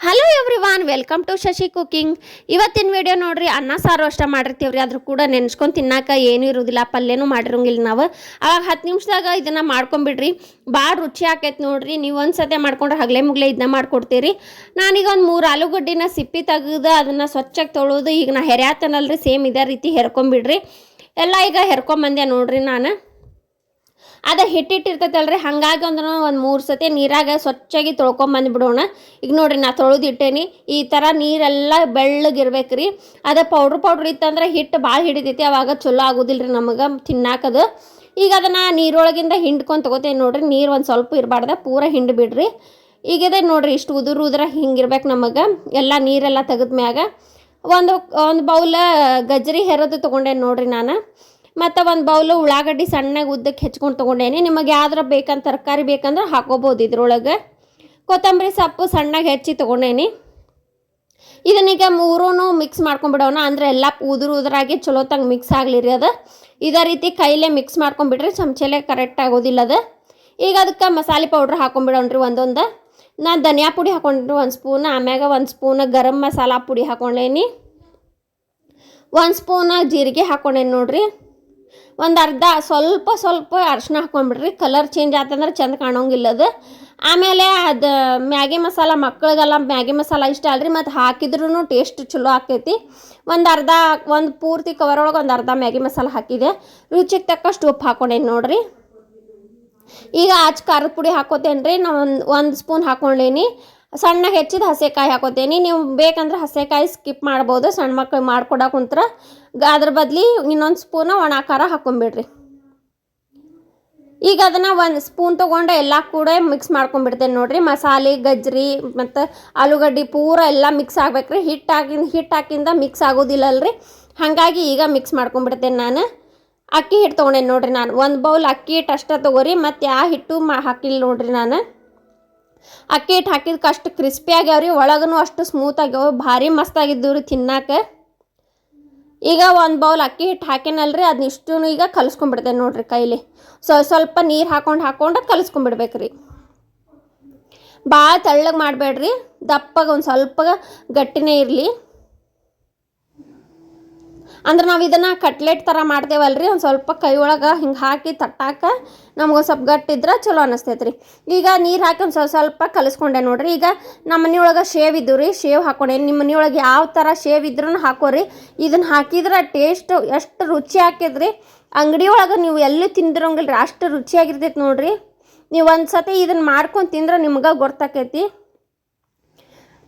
Hello everyone welcome to Shashi cooking ಇವತ್ತಿನ video ನೋಡ್ರಿ, ಅನ್ನ, ಸಾರು ಅಷ್ಟ ಮಾಡಿರ್ತೀವ್ರಿ. ಅದ್ರ ಕೂಡ ನೆನ್ಸ್ಕೊಂಡು ತಿನ್ನಾಕ ಏನೂ ಇರೋದಿಲ್ಲ, ಪಲ್ಯನೂ ಮಾಡಿರೋಂಗಿಲ್ಲ ನಾವು. ಅವಾಗ ಹತ್ತು ನಿಮಿಷದಾಗ ಇದನ್ನ ಮಾಡ್ಕೊಂಬಿಡ್ರಿ. ಭಾಳ ರುಚಿ ಆಕೈತೆ ನೋಡ್ರಿ. ನೀವು ಒಂದು ಮಾಡ್ಕೊಂಡ್ರೆ ಹಗಲೆ ಮುಗ್ಲೆ ಇದನ್ನ ಮಾಡ್ಕೊಡ್ತೀರಿ. ನಾನೀಗ ಒಂದು ಮೂರು ಆಲೂಗಡ್ಡಿನ ಸಿಪ್ಪಿ ತೆಗೆದು ಅದನ್ನು ಸ್ವಚ್ಛಕ್ಕೆ ತೊಳೆದು ಈಗ ನಾ ಹೆರ್ಯಾತನಲ್ರಿ, ಸೇಮ್ ಇದೇ ರೀತಿ ಹೆರ್ಕೊಂಬಿಡ್ರಿ. ಎಲ್ಲ ಈಗ ಹೆರ್ಕೊಂಬಂದೆ ನೋಡ್ರಿ ನಾನು. ಅದ ಹಿಟ್ಟಿಟ್ಟಿರ್ತೈತಲ್ರಿ, ಹಂಗಾಗಿ ಒಂದು ಒಂದು ಮೂರು ಸತಿ ನೀರಾಗ ಸ್ವಚ್ಛಾಗಿ ತೊಳ್ಕೊಂಬಂದ್ಬಿಡೋಣ ಈಗ ನೋಡ್ರಿ ನಾ ತೊಳೆದಿಟ್ಟೇನಿ, ಈ ಥರ ನೀರೆಲ್ಲ ಬೆಳ್ಳಗಿರ್ಬೇಕು ರೀ ಅದು ಪೌಡ್ರ್ ಪೌಡ್ರ್ ಇತ್ತಂದ್ರೆ ಹಿಟ್ಟು ಭಾಳ ಹಿಡಿತೈತಿ, ಅವಾಗ ಚಲೋ ಆಗೋದಿಲ್ಲ ರೀ ನಮಗೆ ತಿನ್ನಾಕದು. ಈಗ ಅದನ್ನು ನೀರೊಳಗಿಂದ ಹಿಂಡ್ಕೊಂಡು ತೊಗೋತೇನೆ ನೋಡ್ರಿ, ನೀರು ಒಂದು ಸ್ವಲ್ಪ ಇರಬಾರ್ದ, ಪೂರ ಹಿಂಡು ಬಿಡ್ರಿ ಈಗ ಇದೆ ನೋಡ್ರಿ, ಇಷ್ಟು ಉದುರು ಉದುರ ಹಿಂಗಿರ್ಬೇಕು ನಮಗೆ, ಎಲ್ಲ ನೀರೆಲ್ಲ ತೆಗೆದ ಮ್ಯಾಗ ಒಂದು ಒಂದು ಬೌಲ ಗಜ್ರಿ ಹೆರದು ತೊಗೊಂಡೆ ನೋಡ್ರಿ ನಾನು. ಮತ್ತು ಒಂದು ಬೌಲು ಉಳ್ಳಾಗಡ್ಡಿ ಸಣ್ಣಗೆ ಉದ್ದಕ್ಕೆ ಹೆಚ್ಕೊಂಡು ತೊಗೊಂಡೇನಿ. ನಿಮಗೆ ಯಾವ್ದಾರ ಬೇಕಂತ ತರಕಾರಿ ಬೇಕಂದ್ರೆ ಹಾಕೋಬೋದು ಇದ್ರೊಳಗೆ. ಕೊತ್ತಂಬರಿ ಸೊಪ್ಪು ಸಣ್ಣಗೆ ಹೆಚ್ಚಿ ತೊಗೊಂಡೇನಿ. ಇದನ್ನೀಗ ಮೂರೂ ಮಿಕ್ಸ್ ಮಾಡ್ಕೊಂಡ್ಬಿಡೋಣ ಅಂದರೆ ಎಲ್ಲ ಉದುರು ಉದುರಾಗಿ ಚಲೋ ತಂಗೆ ಮಿಕ್ಸ್ ಆಗಲಿ ರೀ ಅದು. ಇದೇ ರೀತಿ ಕೈಲೇ ಮಿಕ್ಸ್ ಮಾಡ್ಕೊಂಬಿಟ್ರೆ ಚಮಚೆಲೆ ಕರೆಕ್ಟ್ ಆಗೋದಿಲ್ಲ ಅದು. ಈಗ ಅದಕ್ಕೆ ಮಸಾಲೆ ಪೌಡ್ರ್ ಹಾಕೊಂಡ್ಬಿಡೋಣ್ರಿ ಒಂದೊಂದು. ನಾನು ಧನಿಯಾ ಪುಡಿ ಹಾಕೊಂಡ್ರಿ ಒಂದು ಸ್ಪೂನ್, ಆಮ್ಯಾಗ ಒಂದು ಸ್ಪೂನ್ ಗರಂ ಮಸಾಲ ಪುಡಿ ಹಾಕೊಂಡೇನಿ. ಒಂದು ಸ್ಪೂನ್ ಜೀರಿಗೆ ಹಾಕೊಂಡೇನಿ ನೋಡ್ರಿ. ಒಂದು ಅರ್ಧ ಸ್ವಲ್ಪ ಸ್ವಲ್ಪ ಅರ್ಶಿನ ಹಾಕೊಂಡ್ಬಿಡ್ರಿ. ಕಲರ್ ಚೇಂಜ್ ಆತಂದ್ರೆ ಚಂದ ಕಾಣೋಂಗಿಲ್ಲ ಅದು ಆಮೇಲೆ ಅದು ಮ್ಯಾಗಿ ಮಸಾಲ ಮಕ್ಕಳಿಗೆಲ್ಲ ಮ್ಯಾಗಿ ಮಸಾಲ ಇಷ್ಟ ಅಲ್ರಿ, ಮತ್ತು ಹಾಕಿದ್ರೂ ಟೇಸ್ಟ್ ಚಲೋ ಆಕೈತಿ. ಒಂದು ಅರ್ಧ, ಒಂದು ಪೂರ್ತಿ ಕವರ್ ಒಳಗೆ ಒಂದು ಅರ್ಧ ಮ್ಯಾಗಿ ಮಸಾಲ ಹಾಕಿದೆ. ರುಚಿಗೆ ತಕ್ಕಷ್ಟು ಉಪ್ಪು ಹಾಕೊಂಡೇನಿ ನೋಡ್ರಿ. ಈಗ ಆಚ್ ಖಾರದ ಪುಡಿ ಹಾಕೋತೇನೆ ರೀ ನಾ ಒಂದು ಒಂದು ಸ್ಪೂನ್ ಹಾಕೊಂಡೇನಿ. ಸಣ್ಣ ಹೆಚ್ಚಿದ ಹಸೆಕಾಯಿ ಹಾಕೋತೇನೆ. ನೀವು ಬೇಕಂದ್ರೆ ಹಸೆಕಾಯಿ ಸ್ಕಿಪ್ ಮಾಡ್ಬೋದು. ಸಣ್ಣ ಮಕ್ಳು ಮಾಡ್ಕೊಡಕ್ಕೆ ಕುಂತ್ರ ಅದ್ರ ಬದಲಿ ಇನ್ನೊಂದು ಸ್ಪೂನ ಒಣ ಖಾರ ಹಾಕೊಂಬಿಡ್ರಿ. ಈಗ ಅದನ್ನು ಒಂದು ಸ್ಪೂನ್ ತೊಗೊಂಡು ಎಲ್ಲ ಕೂಡ ಮಿಕ್ಸ್ ಮಾಡ್ಕೊಂಬಿಡ್ತೇನೆ ನೋಡಿರಿ. ಮಸಾಲೆ ಗಜ್ಜರಿ ಮತ್ತು ಆಲೂಗಡ್ಡೆ ಪೂರ ಎಲ್ಲ ಮಿಕ್ಸ್ ಆಗ್ಬೇಕ್ರಿ. ಹಿಟ್ಟು ಹಾಕಿಂದ ಹಿಟ್ಟು ಹಾಕಿಂದ ಮಿಕ್ಸ್ ಆಗೋದಿಲ್ಲಲ್ರಿ. ಹಾಗಾಗಿ ಈಗ ಮಿಕ್ಸ್ ಮಾಡ್ಕೊಂಬಿಡ್ತೇನೆ ನಾನು. ಅಕ್ಕಿ ಹಿಟ್ಟು ತೊಗೊಂಡೇನೆ ನೋಡಿರಿ ನಾನು. ಒಂದು ಬೌಲ್ ಅಕ್ಕಿ ಹಿಟ್ಟು ಅಷ್ಟೇ ತೊಗೋರಿ. ಮತ್ತು ಯಾವ ಹಿಟ್ಟು ಮಾ ಹಾಕಿಲ್ಲ ನೋಡಿರಿ ನಾನು. ಅಕ್ಕಿ ಹಿಟ್ಟು ಹಾಕಿದ್ಕೆ ಅಷ್ಟು ಕ್ರಿಸ್ಪಿ ರೀ ಒಳಗೂ ಅಷ್ಟು ಸ್ಮೂತ್ ಆಗ್ಯಾವ. ಭಾರಿ ಮಸ್ತ್ ಆಗಿದ್ದವು ರೀ ತಿನ್ನಾಕ. ಈಗ ಒಂದು ಬೌಲ್ ಅಕ್ಕಿ ಹಿಟ್ಟು ಹಾಕೇನಲ್ರಿ ಅದನ್ನ ಇಷ್ಟು ಈಗ ಕಲಿಸ್ಕೊಂಡ್ಬಿಡ್ತೇನೆ ನೋಡ್ರಿ ಕೈಲಿ. ಸೊ, ಸ್ವಲ್ಪ ನೀರು ಹಾಕೊಂಡು ಹಾಕೊಂಡು ಕಲಿಸ್ಕೊಂಡ್ಬಿಡ್ಬೇಕು ರೀ ಭಾಳ ತೆಳ್ಳಗೆ ಮಾಡಬೇಡ್ರಿ. ದಪ್ಪಗೆ ಒಂದು ಸ್ವಲ್ಪ ಗಟ್ಟಿನೇ ಇರಲಿ. ಅಂದ್ರೆ ನಾವು ಇದನ್ನು ಕಟ್ಲೆಟ್ ಥರ ಮಾಡ್ತೇವಲ್ರಿ. ಒಂದು ಸ್ವಲ್ಪ ಕೈ ಒಳಗೆ ಹಿಂಗೆ ಹಾಕಿ ತಟ್ಟಾಕ ನಮ್ಗೆ ಸ್ವಲ್ಪ ಗಟ್ಟಿದ್ರೆ ಚಲೋ ಅನ್ನಿಸ್ತೈತೆ ರೀ ಈಗ ನೀರು ಹಾಕಿ ಒಂದು ಸ್ವಲ್ಪ ಸ್ವಲ್ಪ ಕಲಿಸ್ಕೊಂಡೆ ನೋಡ್ರಿ. ಈಗ ನಮ್ಮ ಮನೆಯೊಳಗೆ ಶೇವ್ ಇದ್ದು ರೀ ಶೇವ್ ಹಾಕೊಂಡೆ. ನಿಮ್ಮ ಮನೆಯೊಳಗೆ ಯಾವ ಥರ ಶೇವ್ ಇದ್ರೂ ಹಾಕೋರಿ. ಇದನ್ನು ಹಾಕಿದ್ರೆ ಟೇಸ್ಟ್ ಎಷ್ಟು ರುಚಿ ಹಾಕಿದ್ರಿ ಅಂಗಡಿ ಒಳಗೆ ನೀವು ಎಲ್ಲಿ ತಿಂದಿರೋಂಗಿಲ್ಲ ಅಷ್ಟು ರುಚಿಯಾಗಿರ್ತೈತೆ ನೋಡ್ರಿ. ನೀವು ಒಂದು ಸತಿ ಇದನ್ನು ಮಾಡ್ಕೊಂಡು ತಿಂದ್ರೆ ನಿಮ್ಗೆ ಗೊತ್ತಾಕೈತಿ.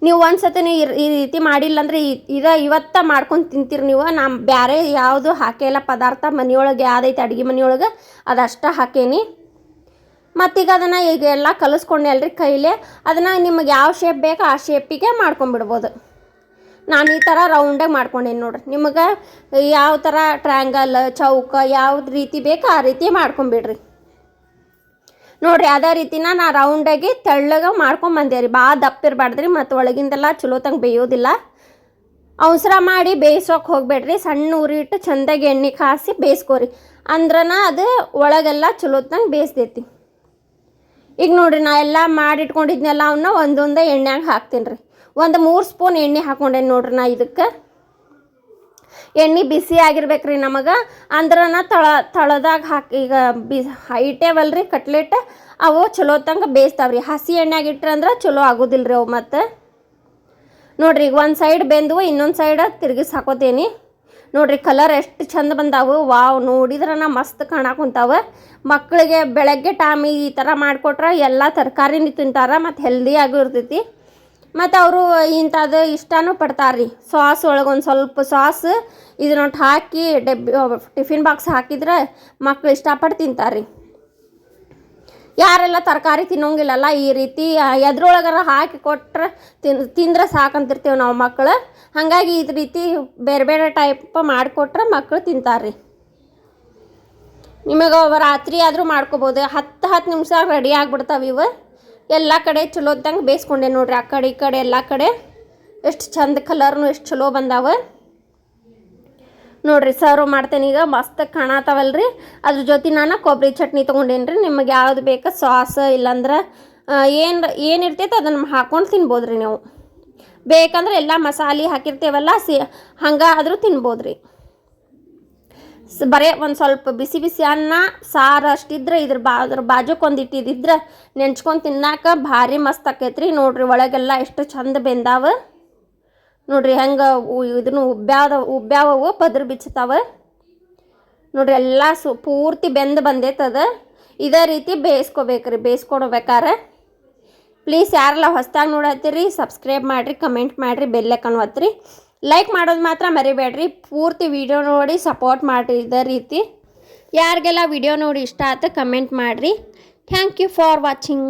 ನೀವು ಒಂದು ಸತಿ ನೀವು ಈ- ರೀತಿ ಮಾಡಿಲ್ಲ ಅಂದರೆ ಇದ ಇವತ್ತ ಮಾಡ್ಕೊಂಡು ತಿಂತೀರಿ ನೀವು. ನಮ್ಮ ಬೇರೆ ಯಾವುದು ಹಾಕಿಲ್ಲ ಪದಾರ್ಥ ಮನೆಯೊಳಗೆ ಯಾವ್ದೈತೆ ಅಡುಗೆ ಮನೆಯೊಳಗೆ, ಅದಷ್ಟ ಹಾಕೇನಿ. ಮತ್ತೀಗ ಅದನ್ನು ಈಗ ಎಲ್ಲ ಕಲಿಸ್ಕೊಂಡೆ ಅಲ್ರಿ ಕೈಲೇ. ಅದನ್ನು ನಿಮಗೆ ಯಾವ ಶೇಪ್ ಬೇಕೋ ಆ ಶೇಪಿಗೆ ಮಾಡ್ಕೊಂಬಿಡ್ಬೋದು ನಾನು ಈ ಥರ ರೌಂಡಾಗಿ ಮಾಡ್ಕೊಂಡೇನಿ ನೋಡ್ರಿ. ನಿಮಗೆ ಯಾವ ಥರ ಟ್ರ್ಯಾಂಗಲ್ ಚೌಕ, ಯಾವ್ದು ರೀತಿ ಬೇಕೋ ಆ ರೀತಿ ಮಾಡ್ಕೊಂಬಿಡ್ರಿ ನೋಡ್ರಿ, ಅದೇ ರೀತಿನ ನಾ ರೌಂಡಾಗಿ ತೆಳ್ಳಗೆ ಮಾಡ್ಕೊಂಬಂದೆ ರೀ. ಭಾಳ ದಪ್ಪ ಇರಬಾರ್ದ್ರಿ ಮತ್ತು ಒಳಗಿಂದೆಲ್ಲ ಚಲೋ ತಂಗ ಬೇಯೋದಿಲ್ಲ. ಅವಸರ ಮಾಡಿ ಬೇಯಿಸೋಕೆ ಹೋಗ್ಬೇಡ್ರಿ, ಸಣ್ಣ ಉರಿ ಇಟ್ಟು ಚಂದಾಗಿ ಎಣ್ಣೆ ಕಾಸಿ ಬೇಯಿಸ್ಕೋರಿ. ಅಂದ್ರನ ಅದು ಒಳಗೆಲ್ಲ ಚಲೋ ತಂಗ ಬೇಯಿಸ್ತೈತಿ. ಈಗ ನೋಡ್ರಿ, ನಾ ಎಲ್ಲ ಮಾಡಿಟ್ಕೊಂಡಿದ್ನೆಲ್ಲ ಅವನ್ನ ಒಂದೊಂದು ಎಣ್ಣೆಗೆ ಹಾಕ್ತೀನಿ ರೀ ಒಂದು ಮೂರು ಸ್ಪೂನ್ ಎಣ್ಣೆ ಹಾಕೊಂಡೇನಿ ನೋಡ್ರಿ ನಾ ಇದಕ್ಕೆ. ಎಣ್ಣೆ ಬಿಸಿ ಆಗಿರ್ಬೇಕ್ರಿ ನಮಗೆ. ಅಂದ್ರನ ತಳ, ತಳದಾಗ ಹಾಕಿ, ಈಗ ಬಿ ರೀ ಕಟ್ಲೆಟ್. ಅವು ಚಲೋ ತಂಗ ಬೇಯಿಸ್ತಾವ್ರಿ ಹಸಿ ಎಣ್ಣೆಗೆ ಇಟ್ರಂದ್ರೆ ಚಲೋ ಆಗೋದಿಲ್ಲ ರೀ ಅವು ಮತ್ತು. ನೋಡ್ರಿ ಈಗ ಒಂದು ಸೈಡ್ ಬೆಂದು ಇನ್ನೊಂದು ಸೈಡ್ ತಿರುಗಿಸಿ ಹಾಕೋತೀನಿ. ನೋಡ್ರಿ ಕಲರ್ ಎಷ್ಟು ಚಂದ ಬಂದಾವು. ವಾವ್ ನೋಡಿದ್ರನ ಮಸ್ತ್ ಕಾಣಾಕುಂತಾವ ಮಕ್ಕಳಿಗೆ ಬೆಳಗ್ಗೆ ಟೈಮ್ ಈ ಥರ ಮಾಡಿಕೊಟ್ರೆ ಎಲ್ಲ ತರಕಾರಿನೂ ತಿಂತಾರೆ, ಮತ್ತು ಹೆಲ್ದಿಯಾಗೂ ಇರ್ತೈತಿ. ಮತ್ತು ಅವರು ಇಂಥದ್ದು ಇಷ್ಟನೂ ರೀ ಸಾಸ್ ಒಳಗೆ ಒಂದು ಸ್ವಲ್ಪ ಸಾಸ್ ಇದನ್ನೊಟ್ಟು ಹಾಕಿ ಡಬ್ಬಿ ಟಿಫಿನ್ ಬಾಕ್ಸ್ ಹಾಕಿದ್ರೆ ಮಕ್ಕಳು ಇಷ್ಟಪಟ್ಟು ತಿಂತಾರೆ ರೀ ಯಾರೆಲ್ಲ ತರಕಾರಿ ತಿನ್ನೋಂಗಿಲ್ಲಲ್ಲ, ಈ ರೀತಿ ಎದ್ರೊಳಗಾರ ಹಾಕಿ ಕೊಟ್ರೆ ತಿನ್, ತಿಂದ್ರೆ ಸಾಕಂತಿರ್ತೀವಿ ನಾವು ಮಕ್ಕಳು ಹಾಗಾಗಿ ಇದು ರೀತಿ ಬೇರೆ ಬೇರೆ ಟೈಪ್ ಮಾಡಿಕೊಟ್ರೆ ಮಕ್ಕಳು ತಿಂತಾರೆ ರೀ ನಿಮಗೆ ರಾತ್ರಿ ಆದರೂ ಮಾಡ್ಕೋಬೋದು. ಹತ್ತು ಹತ್ತು ನಿಮಿಷ ರೆಡಿ ಆಗಿಬಿಡ್ತಾವೆ ಇವು. ಎಲ್ಲ ಕಡೆ ಚಲೋದಂಗೆ ಬೇಯಿಸ್ಕೊಂಡೆ ನೋಡ್ರಿ. ಆ ಕಡೆ ಈ ಕಡೆ ಎಲ್ಲ ಕಡೆ ಎಷ್ಟು ಚಂದ ಕಲರ್ನು ಎಷ್ಟು ಚಲೋ ಬಂದಾವ. ನೋಡ್ರಿ, ಸರ್ವ್ ಮಾಡ್ತೇನೆ ಈಗ. ಮಸ್ತ್ ಕಾಣತಾವಲ್ರಿ. ಅದ್ರ ಜೊತೆ ನಾನು ಕೊಬ್ಬರಿ ಚಟ್ನಿ ತೊಗೊಂಡೇನಿ ರೀ ನಿಮಗೆ ಯಾವ್ದು ಬೇಕು ಸಾಸ್ ಇಲ್ಲಾಂದ್ರೆ ಏನು ಏನು ಇರ್ತೈತೆ ಅದನ್ನು ಹಾಕೊಂಡು ತಿನ್ಬೋದು ರೀ ನೀವು. ಬೇಕಂದ್ರೆ ಎಲ್ಲ ಮಸಾಲೆ ಹಾಕಿರ್ತೇವಲ್ಲ, ಸಿ ಹಂಗಾದ್ರೂ ತಿನ್ಬೋದು ರೀ ಬರೇ ಒಂದು ಸ್ವಲ್ಪ ಬಿಸಿ ಬಿಸಿ ಅನ್ನ, ಸಾರು ಅಷ್ಟಿದ್ರೆ ಇದ್ರ ಬಾ, ಅದ್ರ ಬಾಜುಕೊಂದು ಇಟ್ಟಿದ್ದಿದ್ರೆ ನೆಂಚ್ಕೊಂಡು ತಿನ್ನಾಕ ಭಾರಿ ಮಸ್ತ್ ಆಕೈತ್ರಿ. ನೋಡ್ರಿ ಒಳಗೆಲ್ಲ ಎಷ್ಟು ಚಂದ ಬೆಂದಾವ. ನೋಡ್ರಿ ಹೆಂಗೆ ಇದನ್ನು ಉಬ್ಬ್ಯಾದ, ಉಬ್ಬ್ಯಾವವು, ಪದ್ರ ಬಿಚ್ಚತಾವ. ನೋಡ್ರಿ ಎಲ್ಲ ಸು, ಪೂರ್ತಿ ಬೆಂದು ಬಂದೈತದ ಇದೇ ರೀತಿ ಬೇಯಿಸ್ಕೋಬೇಕ್ರಿ, ಬೇಯಿಸ್ಕೊಡ್ಬೇಕಾರೆ. ಪ್ಲೀಸ್ ಯಾರೆಲ್ಲ ಹೊಸ್ದಾಗಿ ನೋಡತ್ತೀರಿ, ಸಬ್ಸ್ಕ್ರೈಬ್ ಮಾಡಿರಿ, ಕಮೆಂಟ್ ಮಾಡಿರಿ ಬೆಲ್ಲೆ ಒತ್ತಿರಿ. ಲೈಕ್ ಮಾಡೋದು ಮಾತ್ರ ಮರಿಬೇಡ್ರಿ. ಪೂರ್ತಿ ವಿಡಿಯೋ ನೋಡಿ ಸಪೋರ್ಟ್ ಮಾಡಿರಿ ಇದೇ ರೀತಿ. ಯಾರಿಗೆಲ್ಲ ವಿಡಿಯೋ ನೋಡಿ ಇಷ್ಟ ಆಯ್ತು ಕಮೆಂಟ್ ಮಾಡಿರಿ. Thank you for watching